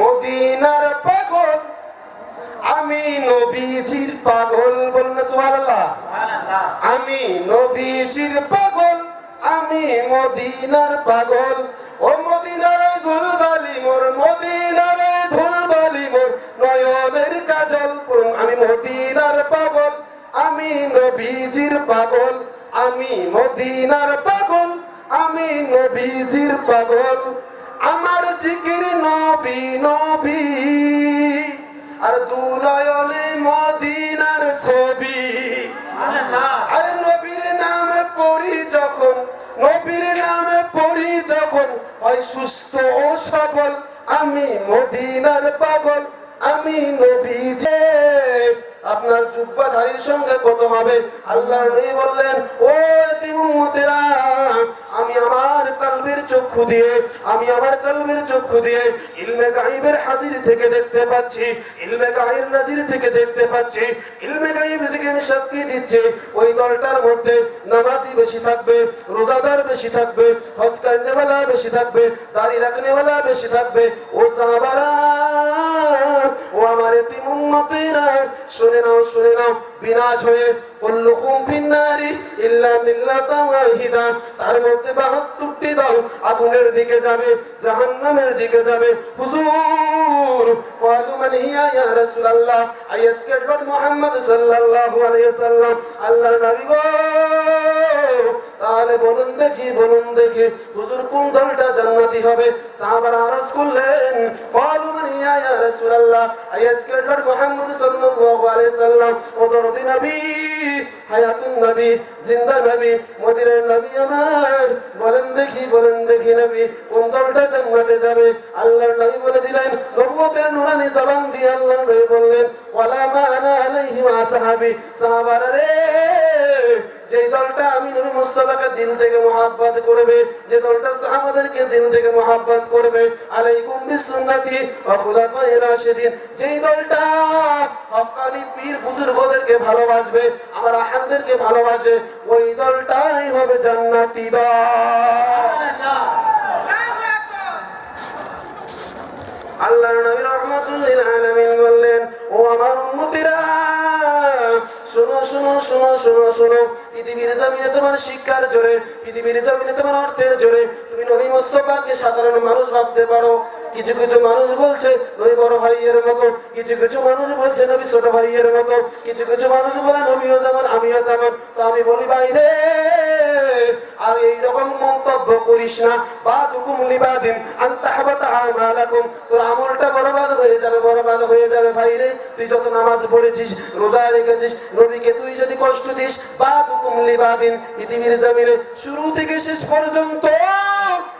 মদিনার পাগল। আমি নবীজির পাগল বলুন আমি নবীজির পাগল, আমি মদিনার পাগল। ও মদিনার ধুলবালি মোর, মদিনার ধুলবালি মোর, নয়নের কাজল আমি মদিনার পাগল, আমি নবীজির পাগল, আমি মদিনার পাগল, আমি নবীজির পাগল। আমার জিকির নবী নবী। আর দু নয়নে মদিনার ছবি। আর নবীর নামে পড়ি যখন, নবীর নামে পড়ি যখন, হয় সুস্থ ও সবল। আমি মদিনার পাগল, আমি নবী যে। আপনার জুব্বাধারীর সঙ্গে কত হবে? আল্লাহর নবী বললেন, ও উম্মতেরা, আমি আমার কলবের চক্ষু দিয়ে, আমি আমার কলবের চক্ষু দিয়ে ইলমে গাইবের হাজির থেকে দেখতে পাচ্ছি, ইলমে গাইর নাজির থেকে দেখতে পাচ্ছি, ইলমে গাইব থেকে আমি সাক্ষী দিচ্ছি। ওই দলটার মধ্যে নামাজি বেশি থাকবে, রোজাদার বেশি থাকবে, হজ করনেওয়ালা বেশি থাকবে, দাড়ি রাখনেওয়ালা বেশি থাকবে। ও সাহাবারা, ও আমার এতিম উম্মতেরা শুনে নাও বিনাশ হয়ে কুল্লুকুম ফিন্নারি ইল্লা মিল্লাতা ওয়াহিদা। তার মধ্যে 72টি দল আগুনের দিকে যাবে, জাহান্নামের দিকে যাবে। হুজুর ওয়ালু মান হিয়া ইয়া রাসূলুল্লাহ? আইয়াসকে ডট মুহাম্মদ সাল্লাল্লাহু আলাইহি সাল্লাম আল্লাহর নবী গো! তাহলে বলুন দেখি বলুন দেখি, হুজুর কোন দলটা জান্নাতি হবে? সাহাবারা আরজ করলেন ওয়ালু মান হিয়া ইয়া রাসূলুল্লাহ। আইয়াসকে ডট মুহাম্মদ সাল্লাল্লাহু আলাইহি ওয়াসাল্লাম ও দরদি নবী, হায়াতুন নবী, জিন্দা নবী, মদিনার নবী আমার। বলেন দেখি বলেন দেখি নবী, কোন দলটা জান্নাতে যাবে? আল্লাহর নবী বলে দিলেন নবুয়তের নুরানি জবান দিয়ে আল্লাহর নবী বললেন, ওয়ালা মা আনা আলাইহি ওয়া সাহাবী সাহাবারা রে যে দলটা আমি নবী মুস্তাফাকে দিল থেকে মোহাব্বত করবে, যে দলটা সাহাবাদেরকে দিল থেকে মোহাব্বত করবে, আলাইকুম বিসুন্নতি ওয়া খুলাফায়ে রাশিদিন। যেই দলটা হক্কানি পীর বুজুর্গদেরকে ভালোবাসবে, আমার আহালদেরকে ভালোবাসে, ওই দলটাই হবে জান্নাতি দল। আল্লাহর নবী রহমাতুল্লিল আলামিন বললেন, ও আমার উম্মতিরা শোনো শোনো শোনো শোনো শোনো। পৃথিবীর জমিনে তোমার শিক্ষার জোরে, পৃথিবীর জমিনে তোমার অর্থের জোরে তুমি নবী মোস্তফাকে সাধারণ মানুষ ভাবতে পারো। কিছু কিছু মানুষ বলছে নবী বড় ভাইয়ের মতো। কিছু কিছু মানুষ বলছে, নবী ছোট ভাইয়ের মতো। কিছু কিছু মানুষ বলে, নবীও যেমন, আমিও তেমন। তো আমি বলি, বাইরে, আর এই রকম মন্তব্য করিস না। বা দুকুম লিবাদিন আন্তাহাবাতা আমালাকুম। তোর আমলটা বরবাদ হয়ে যাবে, বরবাদ হয়ে যাবে ভাইরে। তুই যত নামাজ পড়েছিস, রোজা রেখেছিস, নবীকে তুই যদি কষ্ট দিস বা দুকুম লিবাদিন পৃথিবীর জমিনে শুরু থেকে শেষ পর্যন্ত না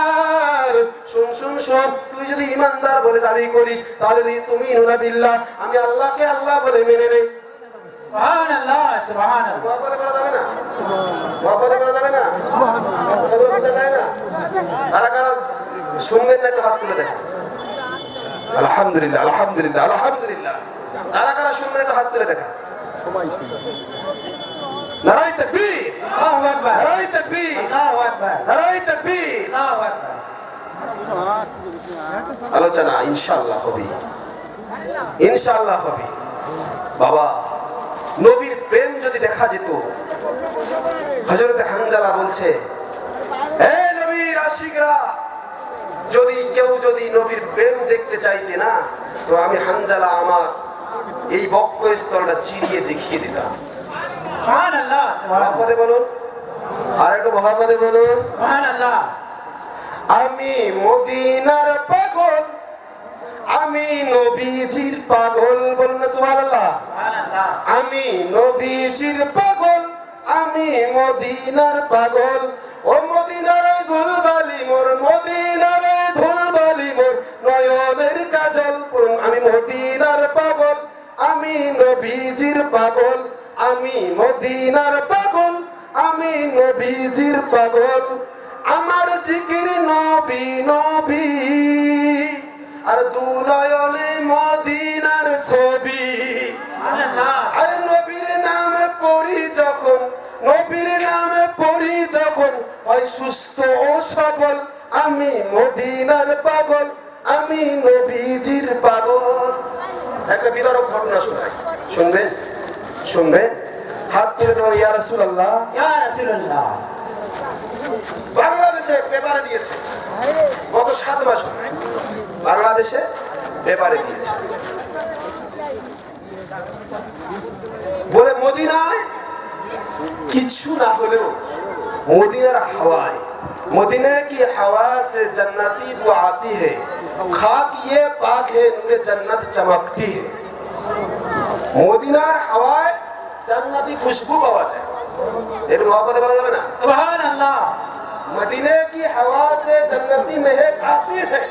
ঈমানদার শুন শুন শুন। তুই যদি ঈমানদার বলে দাবি করিস তাহলে লিতুমিনুনা বিল্লাহ। আমি আল্লাহকে আল্লাহ বলে মেনে নেই। সুবহানাল্লাহ সুবহানাল্লাহ। মহাপদে করা যাবে না? মহাপদে করা যাবে না? মহাপদে করা যায় না? কারা কারা শুনবেন না একটু হাত তুলে দেখা আলহামদুলিল্লাহ আলহামদুলিল্লাহ আলহামদুলিল্লাহ। কারা কারা শুনবেন একটু হাত তুলে দেখা নারাই তাকবীর। আল্লাহু আকবার। নারাই তাকবীর। আল্লাহু আকবার। নারাই তাকবীর। আল্লাহু আকবার। আলোচনা ইনশাআল্লাহ হবে। ইনশাআল্লাহ হবে। বাবা নবীর প্রেম যদি দেখা যেত হযরতে হানজালা বলছে হে নবীর আশিকরা যদি কেউ যদি নবীর প্রেম দেখতে চাইতে না তো আমি হানজালা আমার এই বক্ষ স্তরটা চিরিয়ে দেখিয়ে দিতাম। মহাপদে বলুন। আর একটু মহাপদে বলুন। আমি মদিনার পাগল। আমি নবীজির পাগল। বলুন সুবহানাল্লাহ। আমি নবীজির পাগল। আমি মদিনার পাগল। ও মদিনার ধুলবালি মোর মদিনার ধুলবালি মোর নয়নের কাজল আমি মদিনার পাগল। আমি নবীজির পাগল। মদিনার পাগল, আমি নবীজির পাগল, আমার জিকির নবী নবী। আর দুনয়নে মদিনার ছবি। আর নবীর নামে পড়ি যখন, নবীর নামে পড়ি যখন, হয় সুস্থ ও সবল, আমি মদিনার পাগল, আমি নবীজির পাগল। একটা বিদারক ঘটনা শোনাই। শুনবেন? শুনবে? হাত তুলে ধরে ইয়া রাসূলুল্লাহ। আল্লাহ বাংলাদেশে পেপারে দিয়েছে। গত সাত বছর বাংলাদেশে পেপারে দিয়েছে। বলে মদিনায় কিছু না হলেও মদিনার হাওয়ায় مدینہ কি হাওয়া সে جنتی তো আতি হে? খাক ইয়ে পাক হে নূরে জন্নত চমকতি হে। মদিনার হাওয়ায় জান্নাতি খুশবু পাওয়া যায়। এর মহাপদে বলা যাবে না? সুবহান আল্লাহ মদিনে কি হাওয়া সে জান্নতি মেহেক আতি হ্যায়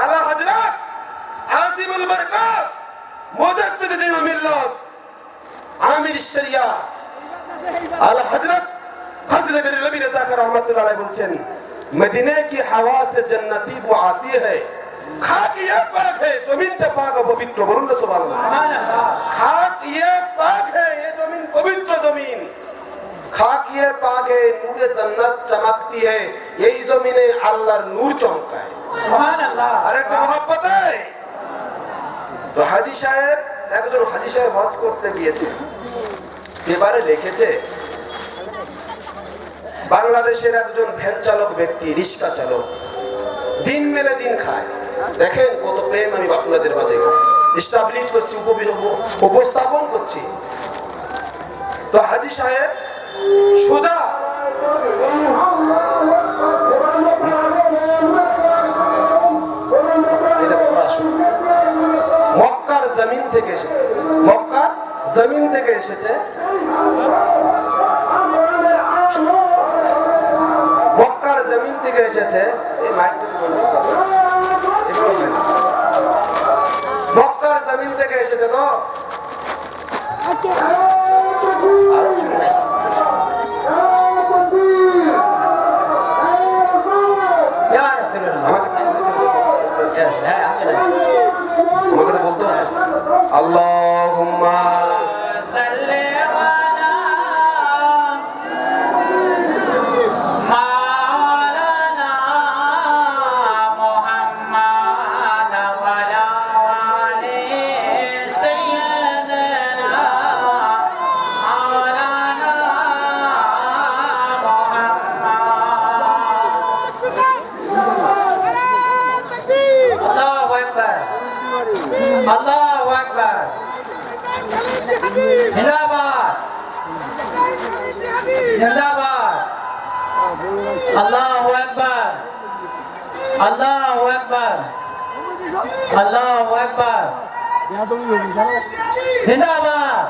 আলা হযরত আজিমুল বরকাত মুজাদ্দিদ দিন মিল্লাত আমির শরিয়া। আলা হযরত ফজল বিন রবি রাজা রহমাতুল্লাহ আলাইহি বলছেন মদিনে কি হাওয়া সে জান্নতি বু আতি হ্যায় খাকি পাক হ্যায় জমিন তে পাক ও পবিত্র বলুন সুবহানাল্লাহ। সুবহানাল্লাহ। ইয়ে পাগে নূরে জান্নাত চমকতি है এই জমিনে আল্লাহর নূর চমকায়। মহব্বত তো হাজি সাহেব একজন হাজি সাহেব হজ করতে গিয়েছে। এবারে লিখেছে বাংলাদেশের একজন ভ্যান চালক ব্যক্তি রিক্সা চালক দিন মেলে দিন খায়। দেখেন কত প্রেম আমি আপনাদের মাঝে। স্টাবলিশ করছি উপস্থাপন করছি। তো হাজি সাহেব শুরু। মক্কার জমিন থেকে এসেছে। মক্কার জমিন থেকে এসেছে। মক্কার জমিন থেকে এসেছে। এই মাইকটা। মক্কার জমিন থেকে এসেছে তো? আল্লাহুম্মা জিন্দাবাদ। জিন্দাবাদ। আল্লাহু আকবার। আল্লাহু আকবার। আল্লাহু আকবার। জিন্দাবাদ।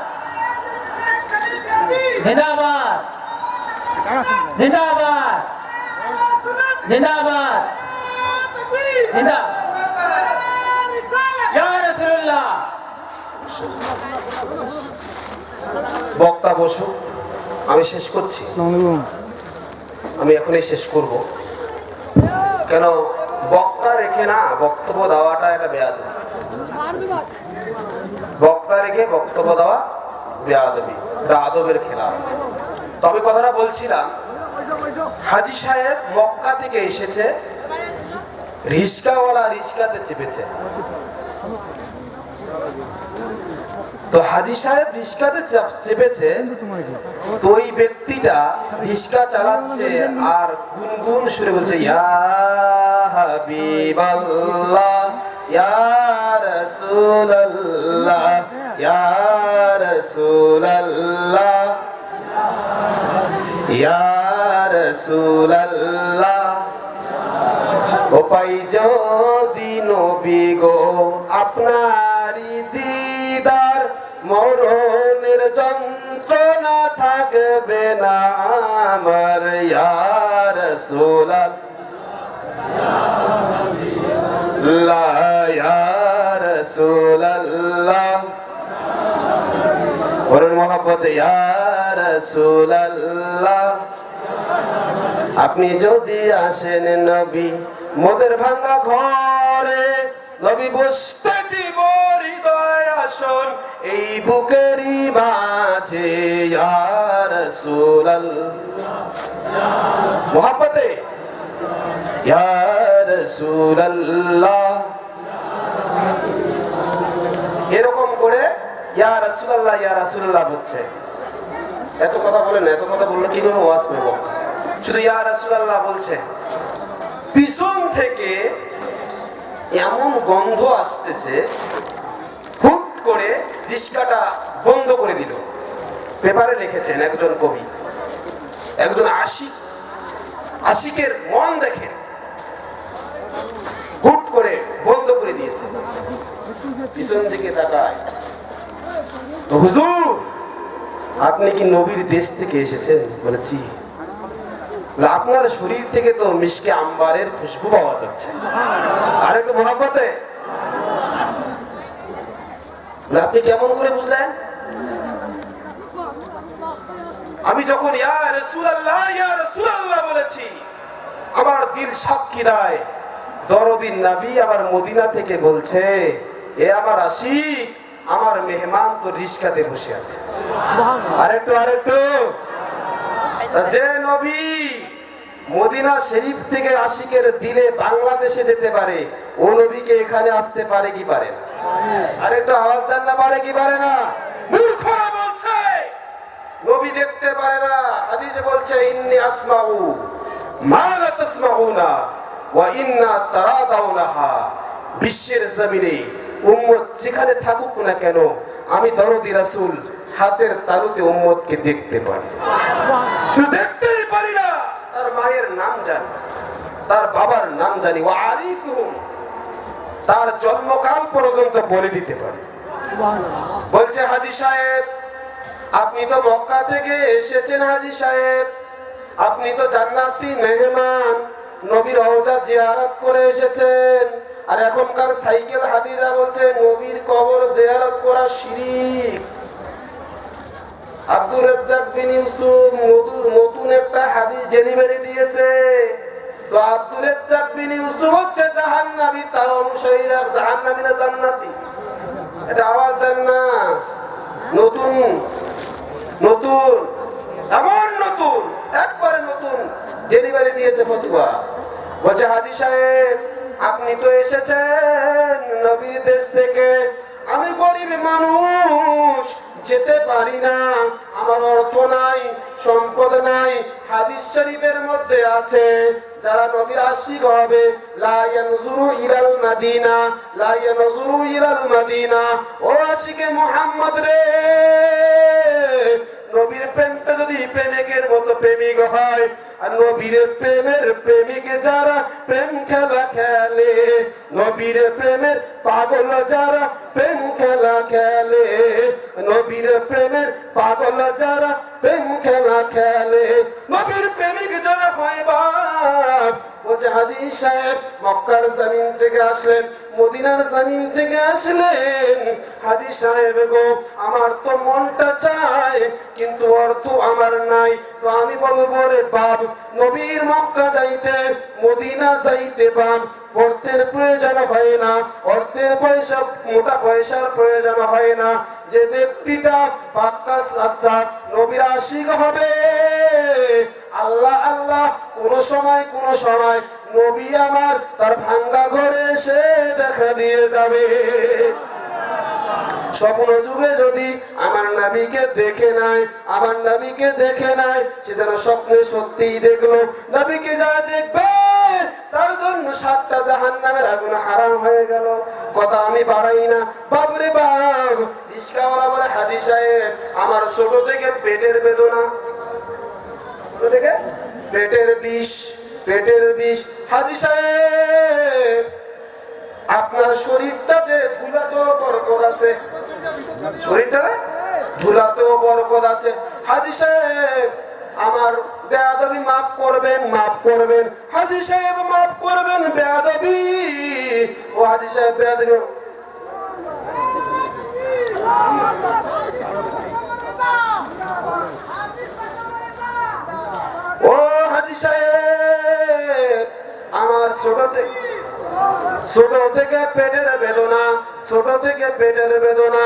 জিন্দাবাদ। জিন্দাবাদ। জিন্দাবাদ। জিন্দা ইয়া রাসূলুল্লাহ বসু। আমি শেষ করছি। আমি এখনই শেষ করব। কেন বক্তা রেখে না বক্তব্য দেওয়াটা এটা বেয়াদবি। বক্তা রেখে বক্তব্য দেওয়া বেয়াদবি এটা আদবের খেলা। তবে কথাটা বলছিলাম হাজি সাহেব মক্কা থেকে এসেছে রিস্কাওয়ালা রিস্কাতে চেপেছে। তো হাজি সাহেব রিস্কাতে চেপেছে তো ওই ব্যক্তিটা রিস্কা চালাচ্ছে আর গুনগুন সুরে বলছে ও পাই যদি নবী গো আপনারই দিদার মরণের যন্ত্রণা থাকবে না আমার ইয়ার সোলাল ইয়ার সোলাল্লাহ বলুন মোহাম্মদ ইয়া রাসূলুল্লাহ। আপনি যদি আসেন নবী, মোদের ভাঙা ঘরে, নবী বসতে দিব আসন এই বুকেরই মাঝে, ইয়া রাসূলুল্লাহ। মোহাম্মতে ইয়া রাসূলুল্লাহ। এরকম করে, ইয়া রাসূলুল্লাহ ইয়া রাসূলুল্লাহ বলছে। এত কথা বলে না, এত কথা বললে কীভাবে ওয়াজ করব? শুধু ইয়া রাসূলুল্লাহ বলছে। পিছন থেকে এমন গন্ধ আসতেছে করে রিস্কাটা বন্ধ করে দিল। পেপারে লিখেছেন একজন কবি, একজন আশিক। আশিকের মন দেখেন, হুট করে বন্ধ করে দিয়েছে। পিছন দিকে তাকায়। হুজুর, আপনি কি নবীর দেশ থেকে এসেছেন? বলে, জি। আপনার শরীর থেকে তো মিশকে আম্বারের খুশবু পাওয়া যাচ্ছে। আর একটু মহাব্বতে। আপনি কেমন করে বুঝলেন? আমি যখন ইয়া রাসূলুল্লাহ ইয়া রাসূলুল্লাহ বলেছি আমার দিল সাক্ষী রায় দরদিন নবী আমার মদিনা থেকে বলছে এ আমার আশিক আমার মেহমান তো রিস্কাতে বসে আছে। আরেকটু আরেকটু। যে নবী মদিনা শরীফ থেকে আশিকের দিলে বাংলাদেশে যেতে পারে। ও নবীকে এখানে আসতে পারে কি পারে না? আরেকটু আওয়াজ দেন না পারে কি পারে না? মূর্খরা বলছে নবী দেখতে পারে না। হাদিসে বলছে ইন্নি আসমাউ মা লা তাসমাউনা ওয়া ইন্না তারাদাউনাহা। বিশ্বের জমিনে উম্মত যেখানে থাকুক না কেন আমি দরদি রাসূল হাতের তালুতে উম্মতকে দেখতে পারি। শুধু তার মায়ের নাম জানি তার বাবার নাম জানি ও আরিফুহুম তার জন্মকাল পর্যন্ত বলে দিতে পারি। বলছে হাজি সাহেব আপনি তো মক্কা থেকে এসেছেন হাজি সাহেব। আপনি তো জান্নাতি মেহমান নবীর রওজা জিয়ারত করে এসেছেন। আর এখনকার সাইকেল হাদিরা বলছে নবীর কবর জিয়ারত করা শিরিক। আব্দুর রাজ্জাক বিন ইউসুফ মধুর নতুন একটা হাদিস ডেলিভারি দিয়েছে। তো আব্দুর রাজ্জাক বিন ইউসুফ হচ্ছে তার অনুসারীরা না জান্নাতি? এটা আওয়াজ দেন না। নতুন নতুন, এমন নতুন, একবারে নতুন ডেলিভারি দিয়েছে ফতুয়া। বলছে, হাজি সাহেব, আপনি তো এসেছেন নবীর দেশ থেকে। আমি গরিব মানুষ যেতে পারি না। আমার অর্থ নাই, সম্পদ নাই, হাদিস শরীফের মধ্যে আছে, যারা নবীর আশিক হবে, লা ইয়ানজুরু ইলাল মাদিনা, লা ইয়ানজুরু ইলাল মাদিনা। ও আশিকে মুহাম্মদ রে! নবীর প্রেমটা যদি প্রেমিকের মতো প্রেমিক হয়, আর নবীর প্রেমের প্রেমিক যারা প্রেম খেলা খেলে, নবীর প্রেমের পাগল যারা প্রেম খেলা খেলে, নবীর প্রেমের পাগল যারা প্রেম খেলা খেলে, নবীর প্রেমিক যারা হয় বাপ হাজি সাহেব মক্কার জমিন থেকে আসলেন আসলেন। তো মনটা কিন্তু অর্থ আমার নাই। আমি বলব রে বাপ, নবীর মক্কা যাইতে, মদিনা যাইতে বাপ, অর্থের প্রয়োজন হয় না। অর্থের পয়সা, মোটা পয়সার প্রয়োজন হয় না। যে ব্যক্তিটা পাক্কা আচ্ছা নবীর আশিক হবে। আল্লাহ আল্লাহ কোন সময় কোন সময় নবী আমার তার ভাঙ্গা ঘরে এসে দেখা দিয়ে যাবে। স্বপ্ন যুগে যদি আমার নাবিকে দেখে নাই, আমার নাবিকে দেখে নাই, সে যেন স্বপ্নে সত্যিই দেখল। নাবিকে যা দেখবে, তার জন্য সাতটা জাহান নামের আগুন হারাম হয়ে গেল। কথা আমি বাড়াই না। বাবরে বাব রিস্কাওয়ালা বলে হাজি সাহেব, আমার ছোট থেকে পেটের বেদনা। থেকে? পেটের বিষ পেটের বিষ। হাজি সাহেব, আপনার শরীরটাতে ধুলাতেও বরকত আছে। শরীরটারে ধুলাতেও বরকত আছে। হাজি সাহেব, আমার বেয়াদবি মাফ করবেন মাফ করবেন। হাজি সাহেব, মাফ করবেন বেয়াদবি। ও হাজি সাহেব, বেয়াদবি। আমার ছোট থেকে ছোট থেকে পেটের বেদনা, ছোট থেকে পেটের বেদনা।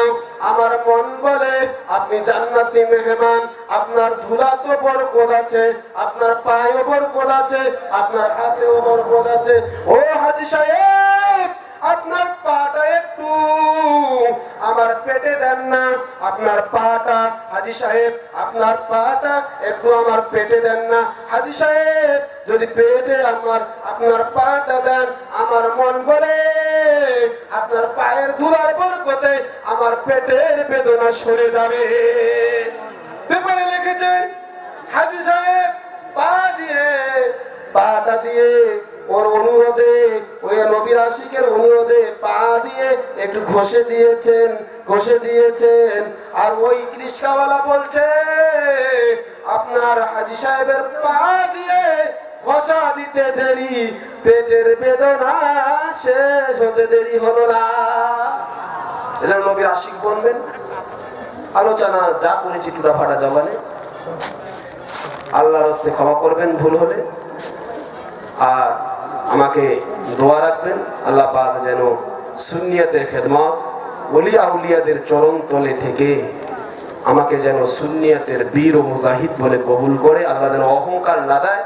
আমার মন বলে, আপনি জান্নাতি মেহমান, আপনার ধুলাত ওপর কোদাছে আপনার পায়ে ওপর কোদাছে আপনার হাতে ওপর কোদাছে ও হাজি সাহেব! আপনার পাটা একটু, আমার পেটে দেন না। আপনার পাটা, হাজি সাহেব, আপনার পাটা একটু আমার পেটে দেন না। হাজি সাহেব, যদি পেটে আমার, আপনার পাটা দেন, আমার মন বলে, আপনার পায়ের ধুলার বরকতে আমার পেটের বেদনা সরে যাবে। পেপারে লিখেছেন, হাজি সাহেব, পা দিয়ে, পাটা দিয়ে ওর অনুরোধে, ওই নবীর আশিকের অনুরোধে পা দিয়ে একটু ঘষে দিয়েছেন ঘষে দিয়েছেন। আর ওই রিক্সাওয়ালা বলছে, আপনার হাজি সাহেবের পা দিয়ে ঘষা দিতে দেরি, পেটের বেদনা শেষ হতে দেরি হলো না। এজন্য নবীর আশিক বলবেন, আলোচনা যা করেছি টুটা ফাটা জবানে, আল্লাহর হস্তে ক্ষমা করবেন ভুল হলে, আর আমাকে দোয়া রাখবেন, আল্লাহ পাক যেন সুন্নিয়াতের খেদমত অলিয়া উলিয়াদের চরণ তলে থেকে আমাকে যেন সুন্নিয়াতের বীর ও মুজাহিদ বলে কবুল করে, আল্লাহ যেন অহংকার না দেয়,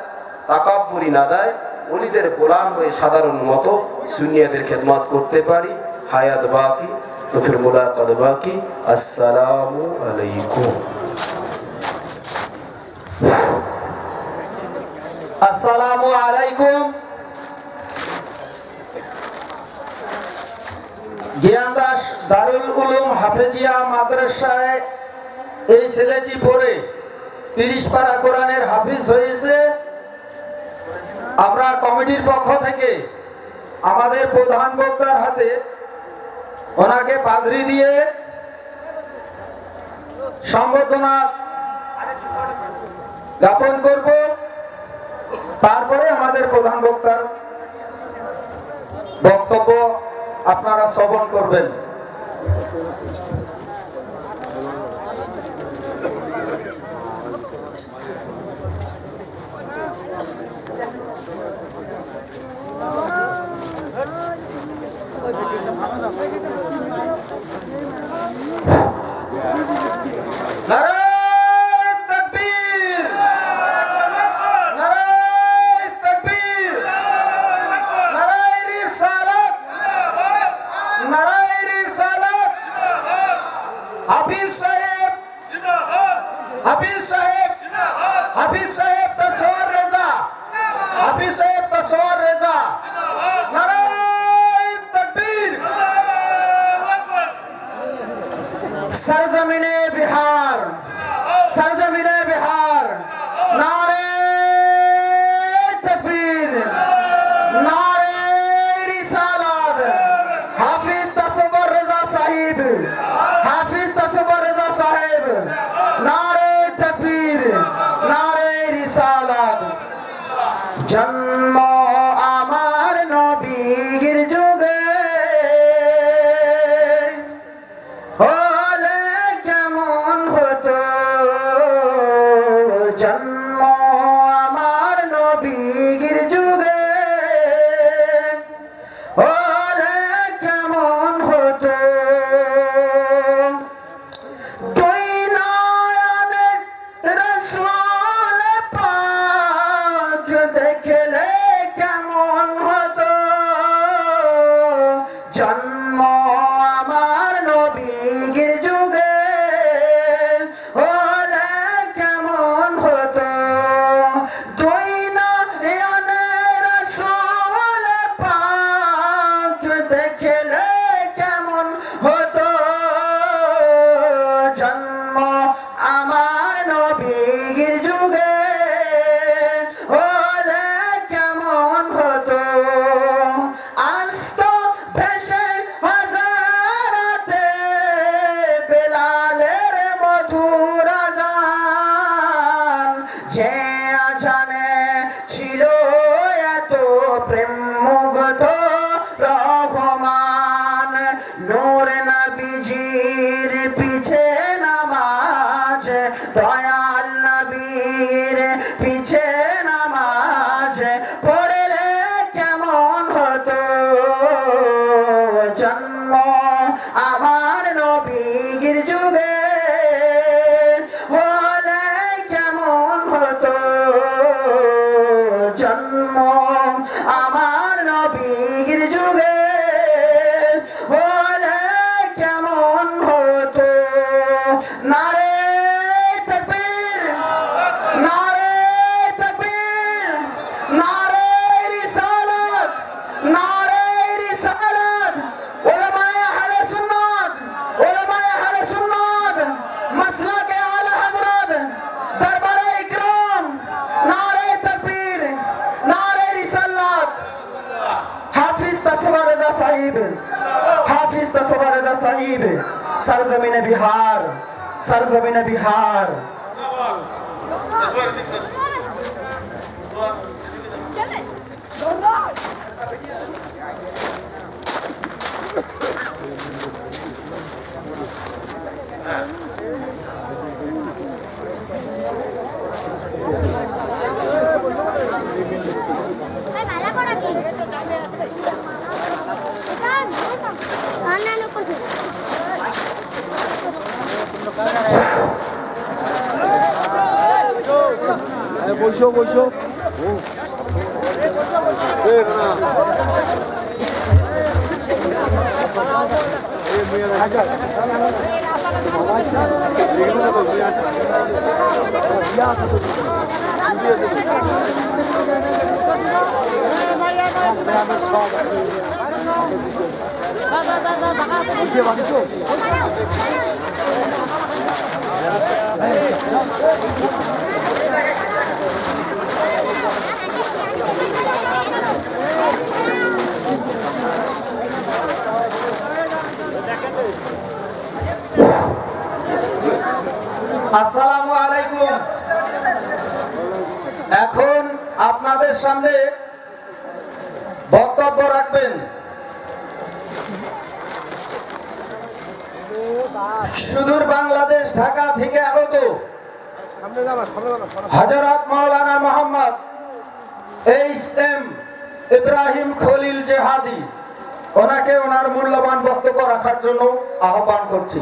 তাকাব্বুরি না দেয় অলিদের গোলাম হয়ে সাধারণ মতো সুন্নিয়াতের খেদমত করতে পারি। হায়াত বাকি তো ফির মুলাকাত বাকি। আসসালামু আলাইকুম। আসসালামু আলাইকুম। জ্ঞানদাস দারুল উলুম হাফেজিয়া মাদ্রাসায় এই ছেলেটি পড়ে। তিরিশ পারা কোরআনের হাফিজ হয়েছে। আমরা কমিটির পক্ষ থেকে আমাদের প্রধান বক্তার হাতে ওনাকে পাগড়ি দিয়ে সম্বর্ধনা জ্ঞাপন করব। তারপরে আমাদের প্রধান বক্তার বক্তব্য আপনারা শ্রবণ করবেন। সারজামিনের সরজমিনে বিহার সরজমিনে বিহার। Ano 보이쇼 보이쇼 네 누나 이거라도 해 미안해서도 আসসালামু আলাইকুম। এখন আপনাদের সামনে বক্তব্য রাখবেন। সুদূর বাংলাদেশ ঢাকা থেকে আগত হজরত মৌলানা মোহাম্মদ এইচ এম ইব্রাহিম খলিল জেহাদি। ওনাকে ওনার মূল্যবান বক্তব্য রাখার জন্য আহ্বান করছি।